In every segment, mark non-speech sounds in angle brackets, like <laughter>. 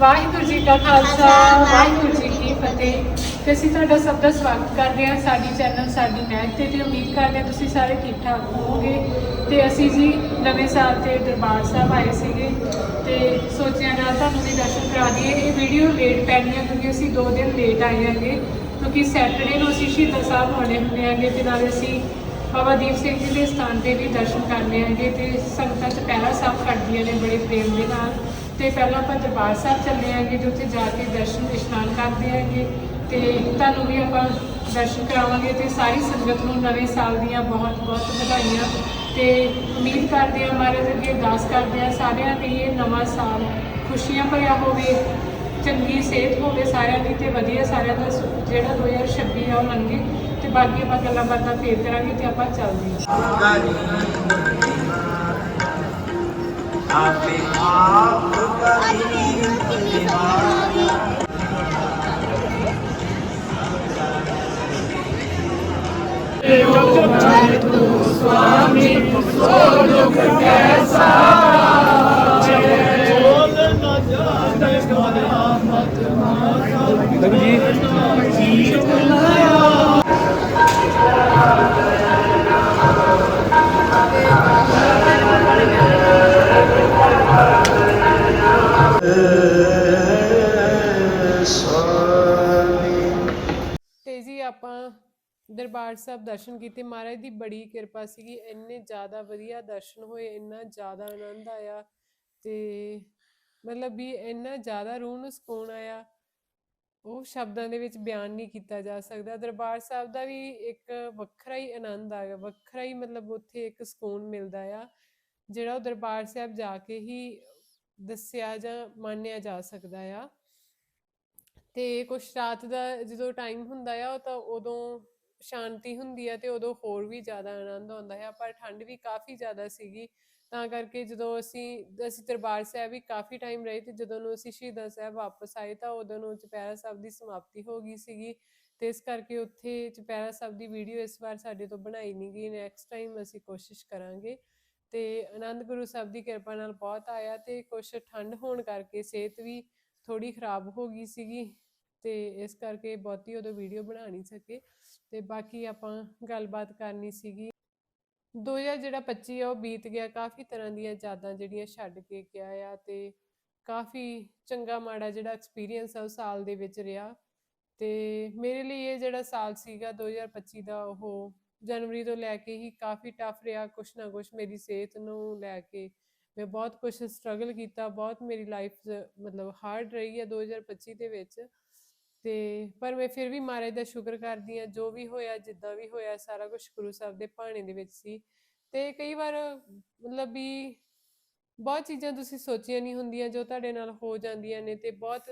ਵਾਹਿਗੁਰੂ ਜੀ ਕਾ ਖਾਲਸਾ, ਵਾਹਿਗੁਰੂ ਜੀ ਕੀ ਫਤਿਹ। ਤੇ ਅਸੀਂ ਤੁਹਾਡਾ ਸਭ ਦਾ ਸਵਾਗਤ ਕਰਦੇ ਹਾਂ। ਸਾਡੀ ਚੈਨਲ, ਸਾਡੀ ਮਹਿਕ ਤੇ ਤੇ ਉਮੀਦ ਕਰਦੇ ਹਾਂ ਤੁਸੀਂ ਸਾਰੇ ਠੀਕ ਠਾਕ ਹੋਵੋਗੇ। ਤੇ ਅਸੀਂ ਜੀ ਨਵੇਂ ਸਾਲ ਤੇ ਦਰਬਾਰ ਸਾਹਿਬ ਆਏ ਸੀਗੇ ਤੇ ਸੋਚਿਆ ਨਾਲ ਤੁਹਾਨੂੰ ਵੀ ਦਰਸ਼ਨ ਕਰਾ ਦਈਏ। ਇਹ ਵੀਡੀਓ ਲੇਟ ਪੈਣੀ ਹੈ ਕਿਉਂਕਿ ਅਸੀਂ 2 ਦਿਨ ਲੇਟ ਆਏ ਹਾਂਗੇ। ਕਿਉਂਕਿ ਸੈਟਰਡੇ ਨੂੰ ਅਸੀਂ ਸ਼ਹੀਦਾਂ ਸਾਹਿਬ ਆਉਣੇ ਹੁੰਦੇ ਹਾਂਗੇ ਤੇ ਨਾਲ ਅਸੀਂ ਬਾਬਾ ਦੀਪ ਸਿੰਘ ਜੀ ਦੇ ਸਥਾਨ ਤੇ ਵੀ ਦਰਸ਼ਨ ਕਰਨੇ ਆਂਗੇ ਤੇ ਸੰਗਤਾਂ ਚ ਪਹਿਲਾ ਸਾਹਿਬ ਕੱਢਦੀਆਂ ਨੇ ਬੜੇ ਪ੍ਰੇਮ ਦੇ ਨਾਲ। ਤੇ ਪਹਿਲਾਂ ਆਪਾਂ ਦਰਬਾਰ ਸਾਹਿਬ ਚੱਲੇ ਆਂਗੇ ਤੇ ਉੱਥੇ ਜਾ ਕੇ ਦਰਸ਼ਨ ਇਸ਼ਨਾਨ ਕਰਦੇ ਆਂਗੇ ਤੇ ਤੁਹਾਨੂੰ ਵੀ ਆਪਾਂ ਦਰਸ਼ਨ ਕਰਾਵਾਂਗੇ ਤੇ ਸਾਰੀ ਸੰਗਤ ਨੂੰ ਨਵੇਂ ਸਾਲ ਦੀਆਂ ਬਹੁਤ ਬਹੁਤ ਵਧਾਈਆਂ ਤੇ ਉਮੀਦ ਕਰਦੇ ਹਾਂ ਮਹਾਰਾਜ ਅੱਗੇ ਅਰਦਾਸ ਕਰਦੇ ਹਾਂ ਸਾਰਿਆਂ ਲਈ ਇਹ ਨਵਾਂ ਸਾਲ ਖੁਸ਼ੀਆਂ ਭਰਿਆ ਹੋਵੇ, ਚੰਗੀ ਸਿਹਤ ਹੋਵੇ ਸਾਰਿਆਂ ਦੀ ਤੇ ਵਧੀਆ ਸਾਰਿਆਂ ਦਾ ਸ- ਜਿਹੜਾ 2026 ਆ ਉਹ ਲੰਘੇ ਤੇ ਬਾਕੀ ਆਪਾਂ ਗੱਲਾਂ ਬਾਤਾਂ ਫੇਰ ਕਰਾਂਗੇ ਤੇ ਆਪਾਂ ਚੱਲਦੇ ਹਾਂ। ਆਪੇ ਆਪ ਕਰੀ ਸਵਾਮੀ ਦਰਬਾਰ ਸਾਹਿਬ ਦਰਸ਼ਨ ਕੀਤੇ। ਮਹਾਰਾਜ ਦੀ ਬੜੀ ਕਿਰਪਾ ਸੀਗੀ। ਇੰਨੇ ਜ਼ਿਆਦਾ ਵਧੀਆ ਦਰਸ਼ਨ ਹੋਏ, ਇੰਨਾ ਜ਼ਿਆਦਾ ਆਨੰਦ ਆਇਆ ਤੇ ਮਤਲਬ ਵੀ ਇੰਨਾ ਜ਼ਿਆਦਾ ਰੂਹ ਨੂੰ ਸਕੂਨ ਆਇਆ। ਉਹ ਸ਼ਬਦਾਂ ਦੇ ਵਿੱਚ ਬਿਆਨ ਨਹੀਂ ਕੀਤਾ ਜਾ ਸਕਦਾ। ਦਰਬਾਰ ਸਾਹਿਬ ਦਾ ਵੀ ਇੱਕ ਵੱਖਰਾ ਹੀ ਆਨੰਦ ਆ ਗਿਆ। ਵੱਖਰਾ ਹੀ ਮਤਲਬ ਉੱਥੇ ਇੱਕ ਸਕੂਨ ਮਿਲਦਾ ਆ, ਜਿਹੜਾ ਉਹ ਦਰਬਾਰ ਸਾਹਿਬ ਜਾ ਕੇ ਹੀ ਦੱਸਿਆ ਜਾਂ ਮੰਨਿਆ ਜਾ ਸਕਦਾ ਆ। ਤੇ ਕੁਛ ਰਾਤ ਦਾ ਜਦੋਂ ਟਾਈਮ ਹੁੰਦਾ ਆ ਤਾਂ ਉਦੋਂ ਸ਼ਾਂਤੀ ਹੁੰਦੀ ਹੈ ਤੇ ਉਦੋਂ ਹੋਰ ਵੀ ਜ਼ਿਆਦਾ ਆਨੰਦ ਆਉਂਦਾ ਹੈ ਪਰ ਠੰਡ ਵੀ ਕਾਫੀ ਜ਼ਿਆਦਾ ਸੀਗੀ। ਤਾਂ ਕਰਕੇ ਜਦੋਂ ਅਸੀਂ ਅਸੀਂ ਦਰਬਾਰ ਸਾਹਿਬ ਵੀ ਕਾਫੀ ਟਾਈਮ ਰਹੇ ਤੇ ਜਦੋਂ ਨੂੰ ਅਸੀਂ ਸ਼ਹੀਦਾਂ ਸਾਹਿਬ ਵਾਪਸ ਆਏ ਤਾਂ ਉਦੋਂ ਨੂੰ ਚੁਪਹਿਰਾ ਸਾਹਿਬ ਦੀ ਸਮਾਪਤੀ ਹੋ ਗਈ ਸੀਗੀ। ਤੇ ਇਸ ਕਰਕੇ ਉੱਥੇ ਚੁਪਹਿਰਾ ਸਾਹਿਬ ਦੀ ਵੀਡੀਓ ਇਸ ਵਾਰ ਸਾਡੇ ਤੋਂ ਬਣਾਈ ਨਹੀਂ ਗਈ। ਨੈਕਸਟ ਟਾਈਮ ਅਸੀਂ ਕੋਸ਼ਿਸ਼ ਕਰਾਂਗੇ। ਤੇ ਆਨੰਦ ਗੁਰੂ ਸਾਹਿਬ ਦੀ ਕਿਰਪਾ ਨਾਲ ਬਹੁਤ ਆਇਆ ਤੇ ਕੁਛ ਠੰਡ ਹੋਣ ਕਰਕੇ ਸਿਹਤ ਵੀ ਥੋੜੀ ਖਰਾਬ ਹੋ ਗਈ ਸੀਗੀ। ਤੇ ਇਸ ਕਰਕੇ ਬਹੁਤੀ ਉਦੋਂ ਵੀਡੀਓ ਬਣਾ ਨਹੀਂ ਸਕੇ। ਤੇ ਬਾਕੀ ਆਪਾਂ ਗੱਲਬਾਤ ਕਰਨੀ ਸੀਗੀ। 2000 ਜਿਹੜਾ 25 ਆ, ਉਹ ਬੀਤ ਗਿਆ। ਕਾਫੀ ਤਰ੍ਹਾਂ ਦੀਆਂ ਯਾਦਾਂ ਜਿਹੜੀਆਂ ਛੱਡ ਕੇ ਗਿਆ ਆ ਤੇ ਕਾਫੀ ਚੰਗਾ ਮਾੜਾ ਜਿਹੜਾ ਐਕਸਪੀਰੀਅੰਸ ਆ, ਉਹ ਸਾਲ ਦੇ ਵਿੱਚ ਰਿਹਾ। ਤੇ ਮੇਰੇ ਲਈ ਇਹ ਜਿਹੜਾ ਸਾਲ ਸੀਗਾ 2025 ਦਾ, ਉਹ ਜਨਵਰੀ ਤੋਂ ਲੈ ਕੇ ਹੀ ਕਾਫੀ ਟਫ ਰਿਹਾ। ਕੁਛ ਨਾ ਕੁਛ ਮੇਰੀ ਸਿਹਤ ਨੂੰ ਲੈ ਕੇ ਮੈਂ ਬਹੁਤ ਕੁਛ ਸਟਰਗਲ ਕੀਤਾ। ਬਹੁਤ ਮੇਰੀ ਲਾਈਫ ਮਤਲਬ ਹਾਰਡ ਰਹੀ ਹੈ 2025 ਦੇ ਵਿੱਚ। ਤੇ ਪਰ ਮੈਂ ਫਿਰ ਵੀ ਮਹਾਰਾਜ ਦਾ ਸ਼ੁਕਰ ਕਰਦੀ ਆ ਜੋ ਵੀ ਹੋਇਆ, ਜਿੱਦਾਂ ਵੀ ਹੋਇਆ, ਸਾਰਾ ਕੁਝ ਗੁਰੂ ਸਾਹਿਬ ਦੇ ਭਾਣੇ ਦੇ ਵਿੱਚ ਸੀ। ਤੇ ਕਈ ਵਾਰ ਮਤਲਬ ਵੀ ਬਹੁਤ ਚੀਜ਼ਾਂ ਤੁਸੀਂ ਸੋਚੀਆਂ ਨਹੀਂ ਹੁੰਦੀਆਂ, ਜੋ ਤੁਹਾਡੇ ਨਾਲ ਹੋ ਜਾਂਦੀਆਂ ਨੇ ਤੇ ਬਹੁਤ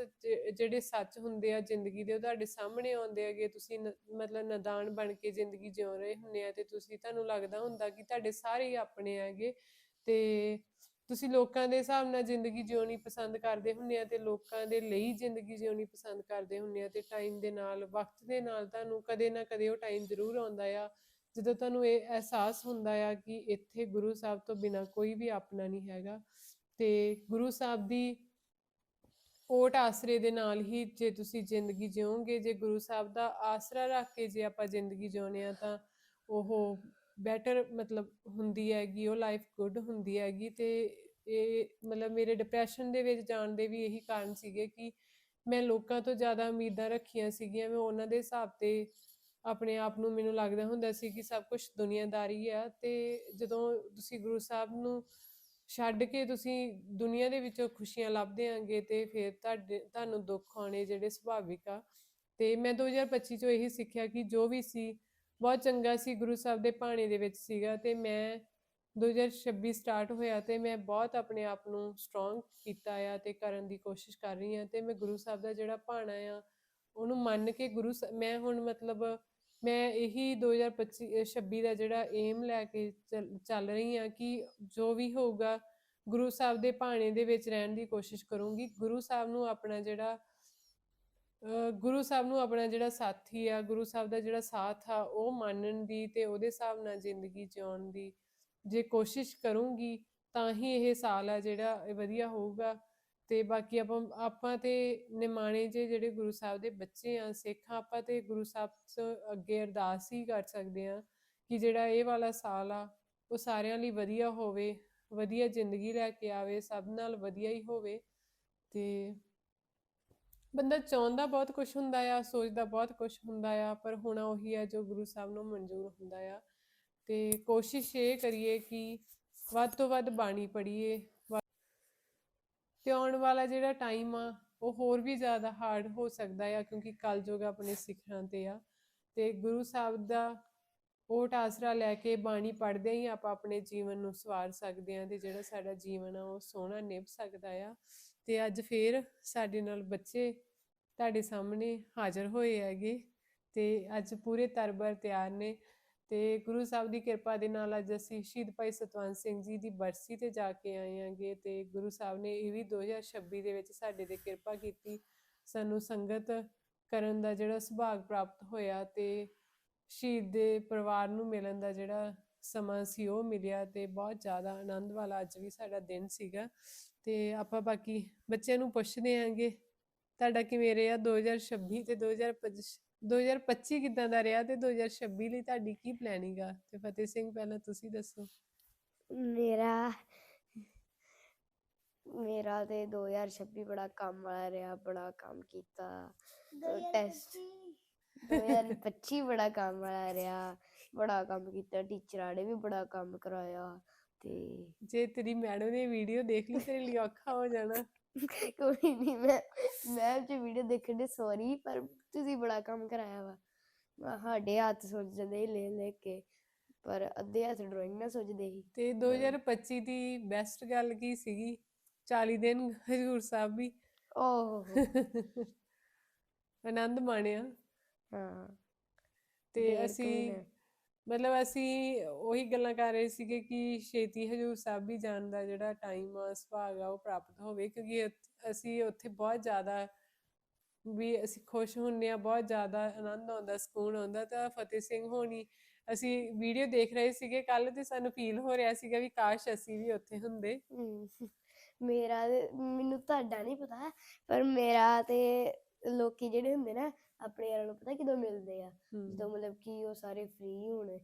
ਜਿਹੜੇ ਸੱਚ ਹੁੰਦੇ ਆ ਜ਼ਿੰਦਗੀ ਦੇ, ਉਹ ਤੁਹਾਡੇ ਸਾਹਮਣੇ ਆਉਂਦੇ ਹੈਗੇ। ਤੁਸੀਂ ਮਤਲਬ ਨਦਾਨ ਬਣ ਕੇ ਜ਼ਿੰਦਗੀ ਜਿਉ ਰਹੇ ਹੁੰਦੇ ਆ ਤੇ ਤੁਸੀਂ, ਤੁਹਾਨੂੰ ਲੱਗਦਾ ਹੁੰਦਾ ਕਿ ਤੁਹਾਡੇ ਸਾਰੇ ਹੀ ਆਪਣੇ ਹੈਗੇ। ਤੇ ਤੁਸੀਂ ਲੋਕਾਂ ਦੇ ਹਿਸਾਬ ਨਾਲ ਜ਼ਿੰਦਗੀ ਜਿਉਣੀ ਪਸੰਦ ਕਰਦੇ ਹੁੰਦੇ ਆ ਤੇ ਲੋਕਾਂ ਦੇ ਲਈ ਜ਼ਿੰਦਗੀ ਜਿਉਣੀ ਪਸੰਦ ਕਰਦੇ ਹੁੰਦੇ ਆ ਤੇ ਟਾਈਮ ਦੇ ਨਾਲ, ਵਕਤ ਦੇ ਨਾਲ ਤੁਹਾਨੂੰ ਕਦੇ ਨਾ ਕਦੇ ਉਹ ਟਾਈਮ ਜ਼ਰੂਰ ਆਉਂਦਾ ਆ। ਜਦੋਂ ਤੁਹਾਨੂੰ ਇਹ ਅਹਿਸਾਸ ਹੁੰਦਾ ਆ ਕਿ ਇੱਥੇ ਗੁਰੂ ਸਾਹਿਬ ਤੋਂ ਬਿਨਾ ਕੋਈ ਵੀ ਆਪਣਾ ਨਹੀਂ ਹੈਗਾ ਤੇ ਗੁਰੂ ਸਾਹਿਬ ਦੀ ਓਟ ਆਸਰੇ ਦੇ ਨਾਲ ਹੀ ਜੇ ਤੁਸੀਂ ਜ਼ਿੰਦਗੀ ਜਿਓਗੇ ਜੇ ਗੁਰੂ ਸਾਹਿਬ ਦਾ ਆਸਰਾ ਰੱਖ ਕੇ ਜੇ ਆਪਾਂ ਜ਼ਿੰਦਗੀ ਜਿਉਂਦੇ ਆ ਤਾਂ ਉਹ ਬੈਟਰ ਮਤਲਬ ਹੁੰਦੀ ਹੈਗੀ, ਉਹ ਲਾਈਫ ਗੁੱਡ ਹੁੰਦੀ ਹੈਗੀ ਤੇ ਇਹ ਮਤਲਬ ਮੇਰੇ ਡਿਪਰੈਸ਼ਨ ਦੇ ਵਿੱਚ ਜਾਣ ਦੇ ਵੀ ਇਹੀ ਕਾਰਨ ਸੀਗੇ ਕਿ ਮੈਂ ਲੋਕਾਂ ਤੋਂ ਜ਼ਿਆਦਾ ਉਮੀਦਾਂ ਰੱਖੀਆਂ ਸੀਗੀਆਂ, ਮੈਂ ਉਹਨਾਂ ਦੇ ਹਿਸਾਬ ਤੇ ਆਪਣੇ ਆਪ ਨੂੰ ਮੈਨੂੰ ਲੱਗਦਾ ਹੁੰਦਾ ਸੀ ਕਿ ਸਭ ਕੁਝ ਦੁਨੀਆਦਾਰੀ ਆ ਤੇ ਜਦੋਂ ਤੁਸੀਂ ਗੁਰੂ ਸਾਹਿਬ ਨੂੰ ਛੱਡ ਕੇ ਤੁਸੀਂ ਦੁਨੀਆ ਦੇ ਵਿੱਚੋਂ ਖੁਸ਼ੀਆਂ ਲੱਭਦੇ ਆਂਗੇ ਤੇ ਫਿਰ ਤੁਹਾਡੇ, ਤੁਹਾਨੂੰ ਦੁੱਖ ਆਉਣੇ ਜਿਹੜੇ ਸੁਭਾਵਿਕ ਆ ਤੇ ਮੈਂ 2025 ਚੋਂ ਇਹੀ ਸਿੱਖਿਆ ਕਿ ਜੋ ਵੀ ਸੀ ਬਹੁਤ ਚੰਗਾ ਸੀ, ਗੁਰੂ ਸਾਹਿਬ ਦੇ ਭਾਣੇ ਦੇ ਵਿੱਚ ਸੀਗਾ ਤੇ ਮੈਂ 2026 ਸਟਾਰਟ ਹੋਇਆ ਤੇ ਮੈਂ ਬਹੁਤ ਆਪਣੇ ਆਪ ਨੂੰ ਸਟਰੋਂਗ ਕੀਤਾ ਆ ਤੇ ਕਰਨ ਦੀ ਕੋਸ਼ਿਸ਼ ਕਰ ਰਹੀ ਹਾਂ ਤੇ ਮੈਂ ਗੁਰੂ ਸਾਹਿਬ ਦਾ ਜਿਹੜਾ ਭਾਣਾ ਆ, ਉਹਨੂੰ ਮੰਨ ਕੇ ਗੁਰੂ ਸ- ਮੈਂ ਹੁਣ ਮਤਲਬ ਮੈਂ ਇਹੀ 2025 ਅਹ 26 ਦਾ ਜਿਹੜਾ ਏਮ ਲੈ ਕੇ ਚੱਲ ਚੱਲ ਰਹੀ ਹਾਂ ਕਿ ਜੋ ਵੀ ਹੋਊਗਾ, ਗੁਰੂ ਸਾਹਿਬ ਦੇ ਭਾਣੇ ਦੇ ਵਿੱਚ ਰਹਿਣ ਦੀ ਕੋਸ਼ਿਸ਼ ਕਰੂੰਗੀ, ਗੁਰੂ ਸਾਹਿਬ ਨੂੰ ਆਪਣਾ ਜਿਹੜਾ ਗੁਰੂ ਸਾਹਿਬ ਨੂੰ ਆਪਣਾ ਜਿਹੜਾ ਸਾਥੀ ਆ, ਗੁਰੂ ਸਾਹਿਬ ਦਾ ਜਿਹੜਾ ਸਾਥ ਆ, ਉਹ ਮੰਨਣ ਦੀ ਤੇ ਉਹਦੇ ਹਿਸਾਬ ਨਾਲ ਜ਼ਿੰਦਗੀ ਜਿਉਣ ਦੀ। ਜੇ ਕੋਸ਼ਿਸ਼ ਕਰੂੰਗੀ ਤਾਂ ਹੀ ਇਹ ਸਾਲ ਆ ਜਿਹੜਾ ਇਹ ਵਧੀਆ ਹੋਊਗਾ। ਤੇ ਬਾਕੀ ਆਪਾਂ ਆਪਾਂ ਤੇ ਨਿਮਾਣੇ ਜੇ ਜਿਹੜੇ ਗੁਰੂ ਸਾਹਿਬ ਦੇ ਬੱਚੇ ਆ, ਸਿੱਖ ਆ ਆਪਾਂ ਤੇ ਗੁਰੂ ਸਾਹਿਬ ਤੋਂ ਅੱਗੇ ਅਰਦਾਸ ਹੀ ਕਰ ਸਕਦੇ ਆ ਕਿ ਜਿਹੜਾ ਇਹ ਵਾਲਾ ਸਾਲ ਆ, ਉਹ ਸਾਰਿਆਂ ਲਈ ਵਧੀਆ ਹੋਵੇ, ਵਧੀਆ ਜ਼ਿੰਦਗੀ ਲੈ ਕੇ ਆਵੇ, ਸਭ ਨਾਲ ਵਧੀਆ ਹੀ ਹੋਵੇ। ਤੇ ਬੰਦਾ ਚਾਹੁੰਦਾ ਬਹੁਤ ਕੁਝ ਹੁੰਦਾ ਆ, ਸੋਚਦਾ ਬਹੁਤ ਕੁਝ ਹੁੰਦਾ ਆ, ਪਰ ਹੋਣਾ ਉਹੀ ਆ ਜੋ ਗੁਰੂ ਸਾਹਿਬ ਨੂੰ ਮਨਜ਼ੂਰ ਹੁੰਦਾ ਆ। ਤੇ ਕੋਸ਼ਿਸ਼ ਇਹ ਕਰੀਏ ਕਿ ਵੱਧ ਤੋਂ ਵੱਧ ਬਾਣੀ ਪੜ੍ਹੀਏ ਤੇ ਆਉਣ ਵਾਲਾ ਜਿਹੜਾ ਟਾਈਮ ਆ, ਉਹ ਹੋਰ ਵੀ ਜ਼ਿਆਦਾ ਹਾਰਡ ਹੋ ਸਕਦਾ ਆ, ਕਿਉਂਕਿ ਕਲਯੁਗ ਆਪਣੇ ਸਿੱਖਰਾਂ ਤੇ ਆ। ਤੇ ਗੁਰੂ ਸਾਹਿਬ ਦਾ ਓਟ ਆਸਰਾ ਲੈ ਕੇ ਬਾਣੀ ਪੜ੍ਹਦੇ ਹੀ ਆਪਾਂ ਆਪਣੇ ਜੀਵਨ ਨੂੰ ਸਵਾਰ ਸਕਦੇ ਆ ਤੇ ਜਿਹੜਾ ਸਾਡਾ ਜੀਵਨ ਆ, ਉਹ ਸੋਹਣਾ ਨਿਭ ਸਕਦਾ ਆ। ਤੇ ਅੱਜ ਫੇਰ ਸਾਡੇ ਨਾਲ ਬੱਚੇ ਤੁਹਾਡੇ ਸਾਹਮਣੇ ਹਾਜ਼ਰ ਹੋਏ ਹੈਗੇ ਤੇ ਅੱਜ ਪੂਰੇ ਤਰਬਰ ਤਿਆਰ ਨੇ ਤੇ ਗੁਰੂ ਸਾਹਿਬ ਦੀ ਕਿਰਪਾ ਦੇ ਨਾਲ ਅੱਜ ਅਸੀਂ ਸ਼ਹੀਦ ਭਾਈ ਸਤਵੰਤ ਸਿੰਘ ਜੀ ਦੀ ਬਰਸੀ ਤੇ ਜਾ ਕੇ ਆਏ ਆਂਗੇ ਤੇ ਗੁਰੂ ਸਾਹਿਬ ਨੇ ਇਹ ਵੀ 2026 ਦੇ ਵਿੱਚ ਸਾਡੇ ਤੇ ਕਿਰਪਾ ਕੀਤੀ, ਸਾਨੂੰ ਸੰਗਤ ਕਰਨ ਦਾ ਜਿਹੜਾ ਸੁਭਾਗ ਪ੍ਰਾਪਤ ਹੋਇਆ ਤੇ ਸ਼ਹੀਦ ਦੇ ਪਰਿਵਾਰ ਨੂੰ ਮਿਲਣ ਦਾ ਜਿਹੜਾ ਸਮਾਂ ਸੀ ਉਹ ਮਿਲਿਆ ਤੇ ਬਹੁਤ ਜ਼ਿਆਦਾ ਆਨੰਦ ਵਾਲਾ ਅੱਜ ਵੀ ਸਾਡਾ ਦਿਨ ਸੀਗਾ ਤੇ ਆਪਾਂ ਬਾਕੀ ਬੱਚਿਆਂ ਨੂੰ ਪੁੱਛਦੇ ਆਂਗੇ ਤੁਹਾਡਾ ਕਿਵੇਂ ਰਿਹਾ 2026 ਤੇ 2025 2025 ਕਿਦਾਂ ਦਾ ਰਿਹਾ ਤੇ 2026 ਲਈ ਤੁਹਾਡੀ ਕੀ ਪਲੈਨਿੰਗ ਆ? ਤੇ ਫਤਿਹ ਸਿੰਘ ਪਹਿਲਾਂ ਤੁਸੀਂ ਦੱਸੋ। ਮੇਰਾ ਮੇਰਾ ਤੇ 2026 ਬੜਾ ਕੰਮ ਵਾਲਾ ਰਿਹਾ ਬੜਾ ਕੰਮ ਕੀਤਾ। ਟੈਸਟ 2025 ਬੜਾ ਕੰਮ ਵਾਲਾ ਰਿਹਾ ਬੜਾ ਕੰਮ ਕੀਤਾ ਟੀਚਰਾਂ ਨੇ ਵੀ ਬੜਾ ਕੰਮ ਕਰਾਇਆ ਤੇ ਜੇ ਤੇਰੀ ਮੈਡਮ ਨੇ ਵੀਡੀਓ ਦੇਖ ਲਈ ਤੇਰੇ ਲਈ ਔਖਾ ਹੋ ਜਾਣਾ। <laughs> ਕੋਈ ਨਹੀਂ ਮੈਂ ਮੈਂ ਜੇ ਵੀਡੀਓ ਦੇਖਣ ਦੇ ਸੌਰੀ ਪਰ ਤੁਸੀਂ ਬੜਾ ਕੰਮ ਕਰਾਇਆ ਵਾ। ਸਾਡੇ ਹੱਥ ਸੁੱਜ ਜਾਂਦੇ ਸੀ ਲੈ ਲੈ ਕੇ ਪਰ ਅੱਧੇ ਹੱਥ ਡਰਾਇੰਗ ਨਾ ਸੁੱਜਦੇ ਸੀ। ਤੇ 2025 ਦੀ ਬੈਸਟ ਗੱਲ ਕੀ ਸੀਗੀ? 40 ਦਿਨ ਹਜੂਰ ਸਾਹਿਬ ਵੀ। ਓਹ। ਆਨੰਦ ਮਾਣਿਆ। ਹਾਂ। ਤੇ ਅਸੀਂ। ਮਤਲਬ ਅਸੀਂ ਉਹੀ ਗੱਲਾਂ ਕਰ ਰਹੇ ਸੀਗੇ ਕਿ ਛੇਤੀ ਹਜੂਰ ਸਾਹਿਬ ਵੀ ਜਾਣ ਦਾ ਜਿਹੜਾ ਟਾਈਮ ਆ, ਸੁਭਾਗ ਆ, ਉਹ ਪ੍ਰਾਪਤ ਹੋਵੇ, ਕਿਉਂਕਿ ਅਸੀਂ ਉੱਥੇ ਬਹੁਤ ਜ਼ਿਆਦਾ ਵੀ ਅਸੀਂ ਖੁਸ਼ ਹੁੰਨੇ ਆ ਬਹੁਤ ਜ਼ਿਆਦਾ ਆਨੰਦ ਆਉਂਦਾ, ਸਕੂਨ ਆਉਂਦਾ, ਤਾਂ ਫਤਿਹ ਸਿੰਘ ਹੋਣੀ ਅਸੀਂ ਵੀਡੀਓ ਦੇਖ ਰਹੇ ਸੀਗੇ ਕੱਲ ਤੇ ਸਾਨੂੰ ਫੀਲ ਹੋ ਰਿਹਾ ਸੀਗਾ ਵੀ ਕਾਸ਼ ਅਸੀਂ ਵੀ ਉੱਥੇ ਹੁੰਦੇ। ਮੇਰਾ ਮੈਨੂੰ ਤੁਹਾਡਾ ਨਹੀਂ ਪਤਾ, ਪਰ ਮੇਰਾ ਤੇ ਲੋਕੀ ਜਿਹੜੇ ਹੁੰਦੇ ਨਾ ਆਪਣੇ ਯਾਰਾਂ ਨੂੰ ਪਤਾ ਕਿਦੋਂ ਮਿਲਦੇ ਆ? ਹਮ, ਜਦੋਂ ਮਤਲਬ ਕਿ ਉਹ ਸਾਰੇ ਫ੍ਰੀ ਹੋਣ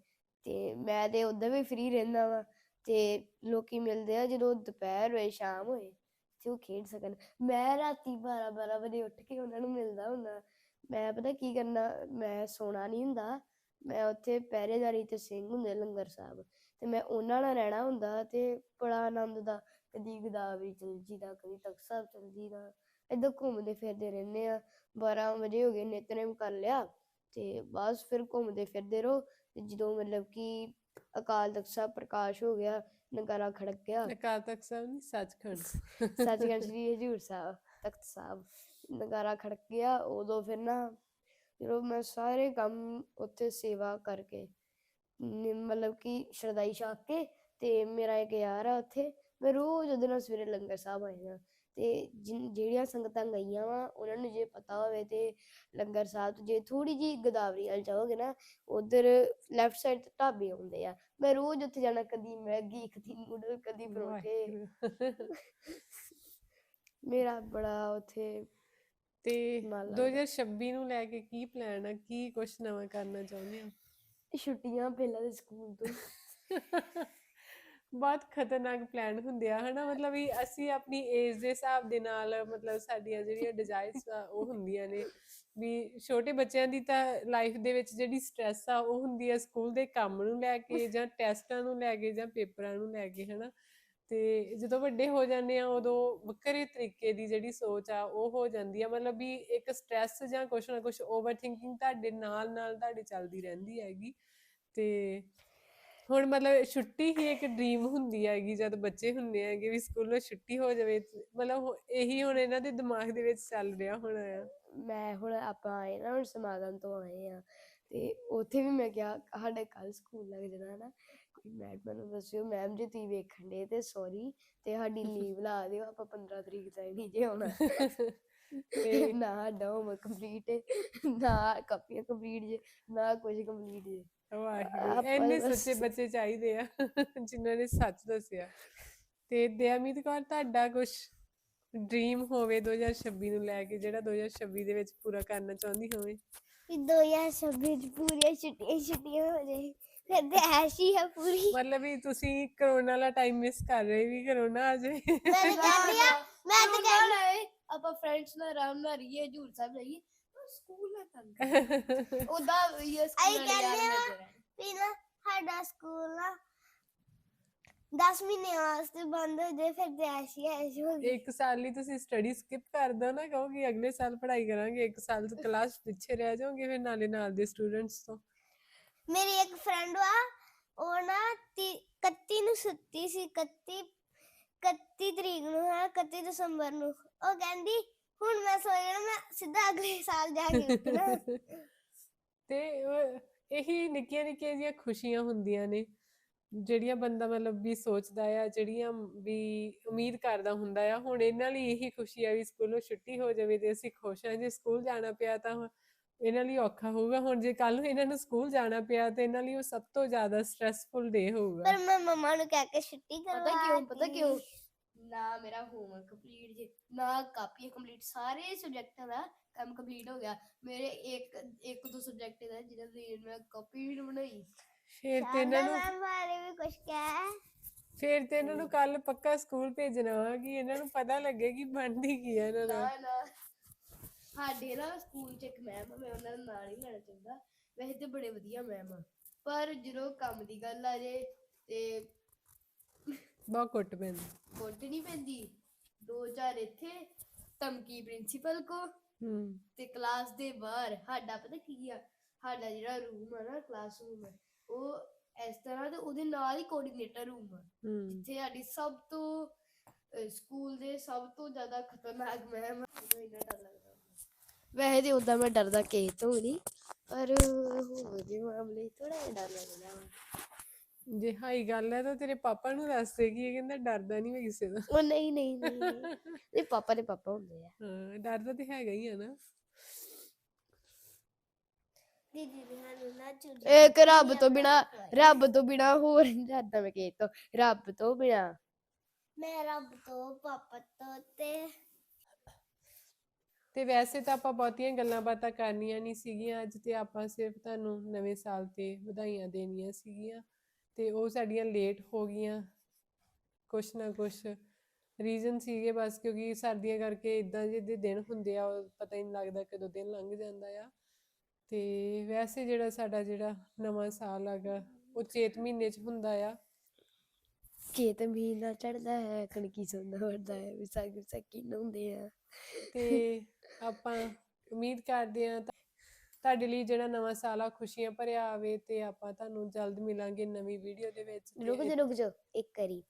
ਤੇ ਮੈਂ ਤੇ ਉਦੋਂ ਵੀ ਫ੍ਰੀ ਰਹਿੰਦਾ ਵਾਂ ਤੇ ਲੋਕੀ ਮਿਲਦੇ ਆ ਜਦੋਂ ਦੁਪਹਿਰ ਹੋਏ ਸ਼ਾਮ ਹੋਏ ਤੇ ਉਹ ਖੇਡ ਸਕਣ। ਮੈਂ ਰਾਤੀ 12 12 ਵਜੇ ਉੱਠ ਕੇ ਉਹਨਾਂ ਨੂੰ ਮਿਲਦਾ ਹੁੰਦਾ ਮੈਂ ਪਤਾ ਕੀ ਕਰਨਾ ਮੈਂ ਸੋਣਾ ਨਹੀਂ ਹੁੰਦਾ। ਮੈਂ ਉੱਥੇ ਪਹਿਰੇਦਾਰੀ ਤੇ ਸਿੰਘ ਹੁੰਦੇ ਲੰਗਰ ਸਾਹਿਬ। ਤੇ ਮੈਂ ਉਹਨਾਂ ਨਾਲ ਰਹਿਣਾ ਹੁੰਦਾ ਤੇ ਬੜਾ ਆਨੰਦ ਦਾ। ਕਦੀ ਗੋਦਾਵਰੀ ਚਲ ਜੀਦਾ ਕਦੀ ਤਖਤ ਸਾਹਿਬ ਚਲ ਜੀਦਾ। ਏਦਾਂ ਘੁੰਮਦੇ ਫਿਰਦੇ ਰਹਿੰਦੇ ਆ। 12 ਵਜੇ ਹੋ ਗਏ ਨਿਤਨੇਮ ਕਰ ਲਿਆ ਤੇ ਬਸ ਫਿਰ ਘੁੰਮਦੇ ਫਿਰਦੇ ਰਹੋ ਤੇ ਜਦੋਂ ਮਤਲਬ ਕਿ ਅਕਾਲ ਤਖਤ ਸਾਹਿਬ ਪ੍ਰਕਾਸ਼ ਹੋ ਗਿਆ ਨਗਾਰਾ ਖੜਕ ਗਿਆ। ਅਕਾਲ ਤਖਤ ਸਾਹਿਬ ਨਹੀਂ ਸੱਚਖੰਡ। ਸੱਚਖੰਡ ਸ੍ਰੀ ਹਜੂਰ ਸਾਹਿਬ ਤਖਤ ਸਾਹਿਬ ਨਗਾਰਾ ਖੜਕ ਗਿਆ। ਉਦੋਂ ਫਿਰ ਨਾ ਜਦੋਂ ਮੈਂ ਸਾਰੇ ਕੰਮ ਉੱਥੇ ਸੇਵਾ ਕਰਕੇ ਮਤਲਬ ਕਿ ਸ਼ਰਦਾਈ ਛਕ ਕੇ ਤੇ ਮੇਰਾ ਇੱਕ ਯਾਰ ਆ ਉੱਥੇ ਮੈਂ ਰੋਜ਼ ਉਹਦੇ ਨਾਲ ਸਵੇਰੇ ਲੰਗਰ ਸਾਹਿਬ ਹਾਂ ਤੇ ਜਿਨ- ਜਿਹੜੀਆਂ ਸੰਗਤਾਂ ਗਈਆਂ ਵਾ ਉਹਨਾਂ ਨੂੰ ਜੇ ਪਤਾ ਹੋਵੇ ਤੇ ਲੰਗਰ ਸਾਹਿਬ ਤੋਂ ਜੇ ਥੋੜੀ ਜੀ ਗੋਦਾਵਰੀ ਵੱਲ ਜਾਓਗੇ ਨਾ ਉਧਰ ਲੈਫਟ ਸਾਈਡ ਤੇ ਢਾਬੇ ਆਉਂਦੇ ਆ। ਮੈਂ ਰੋਜ਼ ਉੱਥੇ ਜਾਣਾ ਕਦੀ ਮੈਗੀ ਕਦੀ ਨੂਡਲ ਕਦੀ ਪਰੌਂਠੇ। ਵਾਹਿਗੁਰੂ। ਮੇਰਾ ਬੜਾ ਉੱਥੇ ਤੇ ਮਨ ਲੱਗਦਾ। 2026 ਨੂੰ ਲੈ ਕੇ ਕੀ ਪਲਾਨ ਆ? ਕੀ ਕੁਝ ਨਵਾਂ ਕਰਨਾ ਚਾਹੁੰਦੇ ਆ ਛੁੱਟੀਆਂ ਪਹਿਲਾਂ ਦੇ ਸਕੂਲ ਤੋਂ। <laughs> ਬਹੁਤ ਖਤਰਨਾਕ ਪਲਾਨ ਹੁੰਦੇ ਆ ਹਨਾ? ਮਤਲਬ ਵੀ ਅਸੀਂ ਆਪਣੀ ਏਜ ਦੇ ਹਿਸਾਬ ਦੇ ਨਾਲ ਮਤਲਬ ਸਾਡੀਆਂ ਜਿਹੜੀਆਂ ਡਿਜ਼ਾਇਰਸ ਆ ਉਹ ਹੁੰਦੀਆਂ ਨੇ। ਵੀ ਛੋਟੇ ਬੱਚਿਆਂ ਦੀ ਤਾਂ ਲਾਈਫ ਦੇ ਵਿੱਚ ਜਿਹੜੀ ਸਟ੍ਰੈਸ ਆ ਉਹ ਹੁੰਦੀ ਆ ਸਕੂਲ ਦੇ ਕੰਮ ਨੂੰ ਲੈ ਕੇ <laughs> ਜਾਂ ਟੈਸਟਾਂ ਨੂੰ ਲੈ ਕੇ ਜਾਂ ਪੇਪਰਾਂ ਨੂੰ ਲੈ ਕੇ ਹਨਾ? ਤੇ ਜਦੋਂ ਵੱਡੇ ਹੋ ਜਾਂਦੇ ਆ ਉਦੋਂ ਵੱਖਰੇ ਤਰੀਕੇ ਦੀ ਜਿਹੜੀ ਸੋਚ ਆ ਉਹ ਹੋ ਜਾਂਦੀ ਆ। ਮਤਲਬ ਵੀ ਇੱਕ ਸਟ੍ਰੈਸ ਜਾਂ ਕੁਛ ਨਾ ਕੁਛ ਓਵਰ ਥਿੰਕਿੰਗ ਤੁਹਾਡੇ ਨਾਲ ਨਾਲ ਤੁਹਾਡੇ ਚੱਲਦੀ ਰਹਿੰਦੀ ਹੈਗੀ। ਤੇ ਹੁਣ ਮਤਲਬ ਛੁੱਟੀ ਹੀ ਇੱਕ ਡ੍ਰੀਮ ਹੁੰਦੀ ਹੈਗੀ ਜਦ ਬੱਚੇ ਹੁੰਦੇ ਹੈਗੇ ਵੀ ਸਕੂਲੋਂ ਛੁੱਟੀ ਹੋ ਜਾਵੇ ਮਤਲਬ ਇਹੀ ਹੁਣ ਇਹਨਾਂ ਦੇ ਦਿਮਾਗ ਦੇ ਵਿੱਚ ਚੱਲ ਰਿਹਾ ਹੁਣ। ਆ ਮੈਂ ਹੁਣ ਆਪਾਂ ਆਏ ਨਾ ਹੁਣ ਸਮਾਗਮ ਤੋਂ ਆਏ ਆ ਤੇ ਉੱਥੇ ਵੀ ਮੈਂ ਕਿਹਾ ਸਾਡੇ ਕੱਲ ਸਕੂਲ ਲੱਗ ਜਾਣਾ ਨਾ ਕੋਈ ਮੈਡਮ ਨੂੰ ਦੱਸਿਓ ਮੈਮ ਜੇ ਤੁਸੀਂ ਵੇਖਣ ਦੇ ਤੇ ਸੌਰੀ ਤੇ ਸਾਡੀ ਲੀਵ ਲਾ ਦਿਓ ਆਪਾਂ 15 ਤਰੀਕ ਤਾਈਂ ਨਹੀਂ ਜੇ ਆਉਣਾ। ਤੇ ਨਾ ਹੋਮਵਰਕ ਕੰਪਲੀਟ ਨਾ ਕਾਪੀਆਂ ਕੰਪਲੀਟ ਜੇ ਨਾ ਕੁਝ ਕੰਪਲੀਟ ਜੇ। ਵਾਹਿਗੁਰੂ। ਆਪਾਂ ਇੰਨੇ ਬਸ- ਸੱਚੇ ਬੱਚੇ ਚਾਹੀਦੇ ਆ ਜਿਨ੍ਹਾਂ ਨੇ ਸੱਚ ਦੱਸਿਆ। ਤੇ ਦਿਆਮੀਤ ਕੌਰ ਤੁਹਾਡਾ ਕੁਝ ਡ੍ਰੀਮ ਹੋਵੇ 2026 ਨੂੰ ਲੈ ਕੇ ਜਿਹੜਾ 2026 ਦੇ ਵਿੱਚ ਪੂਰਾ ਕਰਨਾ ਚਾਹੁੰਦੀ ਹੋਵੇ? ਵੀ 2026 ਚ ਪੂਰੀਆਂ ਛੁੱਟੀਆਂ ਛੁੱਟੀਆਂ ਹੋ ਜਾਏ ਫਿਰ ਤੇ ਐਸ਼ੀ ਹੈ ਪੂਰੀ। ਮਤਲਬ ਵੀ ਤੁਸੀਂ ਕਰੋਨਾ ਵਾਲਾ ਟਾਈਮ ਮਿਸ ਕਰ ਰਹੇ ਵੀ ਕਰੋਨਾ ਆ ਜਾਵੇ। ਮੈਂ ਤਾਂ ਕਹਿੰਦੀ ਆ ਮੈਂ ਤਾਂ ਕਹਿੰਦੀ ਆਪਾਂ ਫਰੈਂਡਸ ਨਾਲ ਆਰਾਮ ਨਾਲ ਰਹੀਏ ਹਜੂਰ ਸਾਹਿਬ ਜਾਈਏ। ਸਕੂਲ ਨਾ ਤੰਗ <laughs> ਉਹਦਾ ਇਹ ਸਕੂਲ ਆਈ ਕਹਿੰਦੇ ਆ ਵੀ ਨਾ ਸਾਡਾ ਸਕੂਲ ਨਾ 10 ਮਹੀਨੇ ਵਾਸਤੇ ਬੰਦ ਹੋ ਜਾਏ ਫਿਰ ਤੇ ਐਸ਼ੀ ਐਸ਼ੀ ਹੋ ਗਈ ਇੱਕ ਸਾਲ ਲਈ ਤੁਸੀਂ ਸਟੱਡੀ ਸਕਿਪ ਕਰ ਦੋ ਨਾ ਕਹੋਗੇ ਅਗਲੇ ਸਾਲ ਪੜ੍ਹਾਈ ਕਰਾਂਗੇ ਇੱਕ ਸਾਲ ਕਲਾਸ ਪਿੱਛੇ ਰਹਿ ਜਾਓਗੇ ਫਿਰ ਨਾਲੇ ਨਾਲ ਦੇ ਸਟੂਡੈਂਟਸ ਤੋਂ। ਮੇਰੀ ਇੱਕ ਫਰੈਂਡ ਵਾ ਉਹ ਨਾ 31 ਨੂੰ ਸੁੱਤੀ ਸੀ 31 31 ਤਰੀਕ ਨੂੰ ਹੈ 31 ਦਸੰਬਰ ਨੂੰ। ਉਹ ਕਹਿੰਦੀ ਹੁਣ ਮੈਂ ਸੋ ਜਾਣਾ ਮੈਂ ਸਿੱਧਾ ਅਗਲੇ ਸਾਲ ਜਾ ਕੇ ਉੱਠਣਾ <laughs> ਤੇ ਇਹੀ ਨਿੱਕੀਆਂ ਨਿੱਕੀਆਂ ਜਿਹੀਆਂ ਖੁਸ਼ੀਆਂ ਹੁੰਦੀਆਂ ਨੇ ਜਿਹੜੀਆਂ ਬੰਦਾ ਮਤਲਬ ਵੀ ਸੋਚਦਾ ਆ ਜਿਹੜੀਆਂ ਵੀ ਉਮੀਦ ਕਰਦਾ ਹੁੰਦਾ ਆ ਹੁਣ ਇਹਨਾਂ ਲਈ ਇਹੀ ਖੁਸ਼ੀ ਆ ਵੀ ਸਕੂਲੋਂ ਛੁੱਟੀ ਹੋ ਜਾਵੇ ਤੇ ਅਸੀਂ ਖੁਸ਼ ਹਾਂ ਜੇ ਸਕੂਲ ਜਾਣਾ ਪਿਆ ਤਾਂ ਇਹਨਾਂ ਲਈ ਔਖਾ ਹੋਊਗਾ ਹੁਣ ਜੇ ਕੱਲ ਨੂੰ ਇਹਨਾਂ ਨੂੰ ਸਕੂਲ ਜਾਣਾ ਪਿਆ ਤੇ ਇਹਨਾਂ ਲਈ ਉਹ ਸਭ ਤੋਂ ਜ਼ਿਆਦਾ ਸਟ੍ਰੈਸਫੁਲ ਡੇ ਹੋਊਗਾ। ਪਰ ਮੈਂ ਮੰਮਾ ਨੂੰ ਕਹਿ ਕੇ ਛੁੱਟੀ ਕਰਵਾ ਪਤਾ ਕਿਉਂ ਪਤਾ ਕਿਉਂ? ਨਾ ਮੇਰਾ ਹੋਮਵਰਕ ਕੰਪਲੀਟ ਜੇ ਨਾ ਕਾਪੀਆਂ ਕੰਪਲੀਟ ਸਾਰੇ ਸਬਜੈਕਟਾਂ ਦਾ ਕੰਮ ਕੰਪਲੀਟ ਹੋ ਗਿਆ। ਮੇਰੇ ਇੱਕ ਇੱਕ ਦੋ ਸਬਜੈਕਟ ਦਾ ਜਿਹਦਾ ਦੀ ਮੈਂ ਕਾਪੀ ਵੀ ਨੀ ਬਣਾਈ। ਫਿਰ ਤੇ ਇਹਨਾਂ ਨੂੰ ਮੈਂ ਬਾਰੇ ਵੀ ਕੁਝ ਕਹਿ। ਫਿਰ ਤੇ ਇਹਨਾਂ ਨੂੰ ਕੱਲ ਪੱਕਾ ਸਕੂਲ ਭੇਜਣਾ ਵਾ ਕਿ ਇਹਨਾਂ ਨੂੰ ਪਤਾ ਲੱਗੇ ਕਿ ਬਣਦੀ ਕੀ ਹੈ ਇਹਨਾਂ ਦਾ। ਨਾ ਨਾ। ਸਾਡੇ ਨਾ ਸਕੂਲ 'ਚ ਇੱਕ ਮੈਮ ਆ ਮੈਂ ਉਹਨਾਂ ਦਾ ਨਾਂ ਨਹੀਂ ਲੈਣਾ ਚਾਹੁੰਦਾ। ਵੈਸੇ ਤੇ ਬੜੇ ਵਧੀਆ ਮੈਮ ਆ। ਪਰ ਜਦੋਂ ਕੰਮ ਦੀ ਗੱਲ ਆ ਜੇ ਤੇ ਬਹੁਤ ਕੁੱਟ ਪੈਂਦੀ। ਕੁੱਟ ਨਹੀਂ ਪੈਂਦੀ। ਦੋ ਚਾਰ ਇੱਥੇ ਧਮਕੀ ਪ੍ਰਿੰਸੀਪਲ ਕੋ ਹੂੰ। ਤੇ ਕਲਾਸ ਦੇ ਬਾਹਰ। ਸਾਡਾ ਪਤਾ ਕੀ ਆ? ਸਾਡਾ ਜਿਹੜਾ ਰੂਮ ਆ ਨਾ ਕਲਾਸਰੂਮ ਉਹ ਇਸ ਤਰ੍ਹਾਂ ਤੇ ਉਹਦੇ ਨਾਲ ਹੀ ਕੋਆਰਡੀਨੇਟਰ ਰੂਮ ਆ। ਹੂੰ। ਜਿੱਥੇ ਸਾਡੀ ਸਭ ਤੋਂ ਸਕੂਲ ਦੇ ਸਭ ਤੋਂ ਜ਼ਿਆਦਾ ਖਤਰਨਾਕ ਮੈਮ ਮੈਨੂੰ ਇੰਨਾ ਡਰ ਲੱਗਦਾ। ਵੈਸੇ ਤੇ ਉਦਾਂ ਮੈਂ ਡਰਦਾ ਕਿਸੇ ਤੋਂ ਨਹੀਂ ਪਰ ਹੋਰ ਦੇ ਮਾਮਲੇ ਥੋੜਾ ਜਿਹਾ ਡਰ ਲੱਗਦਾ। ਜੇ ਹਾਈ ਗੱਲ ਹੈ ਤਾਂ ਤੇਰੇ ਪਾਪਾ ਨੂੰ ਦੱਸ ਦੇ ਕਿ ਇਹ ਕਹਿੰਦਾ ਡਰਦਾ ਨਹੀਂ ਮੈਂ ਕਿਸੇ ਦਾ। ਉਹ ਨਹੀਂ ਨਹੀਂ ਨਹੀਂ ਇਹ ਪਾਪਾ ਦੇ ਪਾਪਾ ਹੁੰਦੇ ਆ। ਹਾਂ ਡਰਦਾ ਤੇ ਹੈਗਾ ਹੀ ਆ ਨਾ। ਦੀਦੀ ਨੇ ਸਾਨੂੰ ਨਾ ਚੁੱਜ ਇੱਕ ਰੱਬ ਤੋਂ ਬਿਨਾ ਰੱਬ ਤੋਂ ਬਿਨਾ ਹੋਰ ਨਹੀਂ ਡਰਦਾ ਮੈਂ ਕਿਸੇ ਤੋਂ। ਰੱਬ ਤੋਂ ਬਿਨਾ। ਮੈਂ ਰੱਬ ਤੋਂ ਪਾਪਾ ਤੋਂ ਤੇ ਤੇ ਵੈਸੇ ਤਾਂ ਆਪਾਂ ਬਹੁਤੀਆਂ ਗੱਲਾਂ ਬਾਤਾਂ ਕਰਨੀਆਂ ਨਹੀਂ ਸੀਗੀਆਂ। ਅੱਜ ਤੇ ਆਪਾਂ ਸਿਰਫ ਤੁਹਾਨੂੰ ਨਵੇਂ ਸਾਲ ਤੇ ਵਧਾਈਆਂ ਦੇਣੀਆਂ ਸੀਗੀਆਂ। ਤੇ ਉਹ ਸਾਡੀਆਂ ਲੇਟ ਹੋ ਗਈਆਂ। ਕੁਛ ਨਾ ਕੁਛ ਰੀਜ਼ਨ ਸੀਗੇ ਬਸ ਕਿਉਂਕਿ ਸਰਦੀਆਂ ਕਰਕੇ ਇਦਾਂ ਜਿਹੇ ਦਿਨ ਹੁੰਦੇ ਆ ਪਤਾ ਹੀ ਨਹੀਂ ਲੱਗਦਾ ਕਦੋਂ ਦਿਨ ਲੰਘ ਜਾਂਦਾ ਆ। ਤੇ ਵੈਸੇ ਜਿਹੜਾ ਸਾਡਾ ਜਿਹੜਾ ਨਵਾਂ ਸਾਲ ਹੈਗਾ ਉਹ ਚੇਤ ਮਹੀਨੇ 'ਚ ਹੁੰਦਾ ਆ। ਖੇਤ ਮਹੀਨਾ ਚੜਦਾ ਹੈ ਕਣਕੀ ਸੌਂਦਾ ਵਰਦਾ ਹੈ ਵਿਸਾਖੀ ਵਿਸਾਖੀ ਨਹਾਉਂਦੇ ਆ। ਤੇ ਆਪਾਂ ਉਮੀਦ ਕਰਦੇ ਤਾਂ ਤੁਹਾਡੇ ਲਈ ਜਿਹੜਾ ਨਵਾਂ ਸਾਲ ਆ ਖੁਸ਼ੀਆਂ ਭਰਿਆ ਆਵੇ ਤੇ ਆਪਾਂ ਤੁਹਾਨੂੰ ਜਲਦ ਮਿਲਾਂਗੇ ਨਵੀਂ ਵੀਡੀਓ ਦੇ ਵਿੱਚ ਰੁਕ ਜਾ ਰੁਕ ਜਾ, ਇੱਕ ਕਰੀ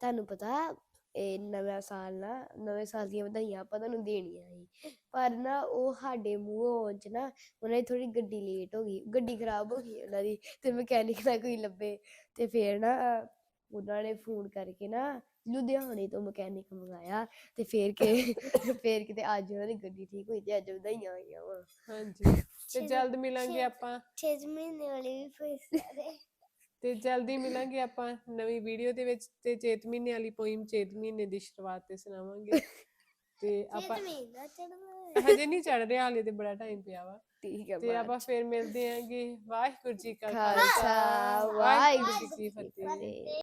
ਤੁਹਾਨੂੰ ਪਤਾ ਇਹ ਨਵਾਂ ਸਾਲ ਨਾ, ਨਵੇਂ ਸਾਲ ਦੀਆਂ ਵਧਾਈਆਂ ਆਪਾਂ ਤੁਹਾਨੂੰ ਦੇਣੀਆਂ ਸੀ। ਪਰ ਨਾ ਉਹ ਸਾਡੇ ਮੂੰਹੋਂ ਆਉਣ ਚ ਨਾ ਉਹਨਾਂ ਦੀ ਥੋੜੀ ਗੱਡੀ ਲੇਟ ਹੋ ਗਈ, ਗੱਡੀ ਖਰਾਬ ਹੋ ਗਈ ਉਹਨਾਂ ਦੀ ਤੇ ਮਕੈਨਿਕ ਨਾ ਕੋਈ ਲੱਭੇ ਤੇ ਫੇਰ ਨਾ ਉਹਨਾਂ ਨੇ ਫੋਨ ਕਰਕੇ ਨਾ ਲੁਧਿਆਣੇ ਤੋਂ ਮਕੈਨਿਕ ਮੰਗਾਇਆ ਤੇ ਫੇਰ ਕਿ <laughs> ਫੇਰ ਕਿਤੇ ਅੱਜ ਉਹਨਾਂ ਦੀ ਗੱਡੀ ਠੀਕ ਹੋਈ ਤੇ ਅੱਜ ਵਧਾਈਆਂ ਆਈਆਂ ਵਾ। ਹਾਂਜੀ। ਤੇ ਜਲਦ ਮਿਲਾਂਗੇ ਆਪਾਂ। 6 ਮਹੀਨੇ ਵਾਲੀ ਵੀ ਫੈਸਲਾ ਤੇ ਜਲਦੀ ਮਿਲਾਂਗੇ ਆਪਾਂ ਨਵੀਂ ਵੀਡੀਓ ਦੇ ਵਿੱਚ ਤੇ ਚੇਤ ਮਹੀਨੇ ਵਾਲੀ ਪੋਇਮ ਚੇਤ ਮਹੀਨੇ ਦੀ ਸ਼ੁਰੂਆਤ ਤੇ ਸੁਣਾਵਾਂਗੇ। ਤੇ ਆਪਾਂ ਹਜੇ ਨਹੀਂ ਚੜ ਰਿਹਾ ਹਾਲੇ ਤੇ ਬੜਾ ਟਾਈਮ ਪਿਆ ਵਾ। ਠੀਕ ਹੈ ਤੇ ਆਪਾਂ ਫਿਰ ਮਿਲਦੇ ਆਂਗੇ। ਵਾਹਿਗੁਰੂ ਜੀ ਕਾ ਖਾਲਸਾ ਵਾਹਿਗੁਰੂ ਜੀ ਕੀ ਫਤਿਹ।